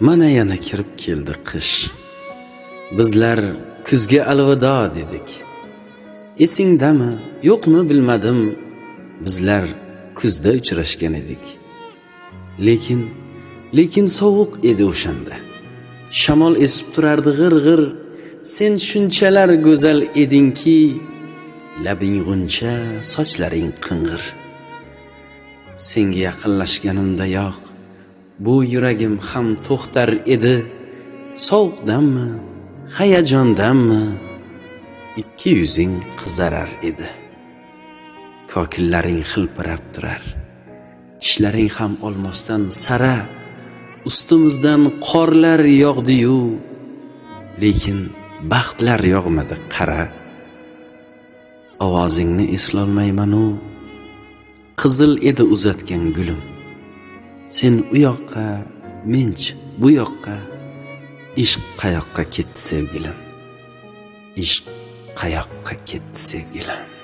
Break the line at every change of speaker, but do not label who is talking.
mana yana kirib keldi qish. Bizlar kuzga alvido dedik. Esingdami yo'qmi bilmadim. Bizlar kuzda uchrashgan edik. Lekin lekin sovuq edi o'shanda. Shamol esib turardi g'ir g'ir sen shunchalar go'zal edingki labing g'uncha sochlaring qing'ir. Senga yaqinlashganimdayoq bu yuragim ham to'xtar edi. Sovuqdanmi hayajondanmi? Ikki yuzing qizarar edi. Kokillaring hilpirab turar. Tishlaring ham olmosdan sara. Ustimizdan qorlar yog'diyu. Lekin baxtlar yog'madi qara. Ovozingni eslolmaymanu. Qizil edi uzatgan gulim. Sen u yoqqa menchi bu yoqqa ishq qayoqqa ketdi sevgilim? Ishq qayoqqa ketdi sevgilim?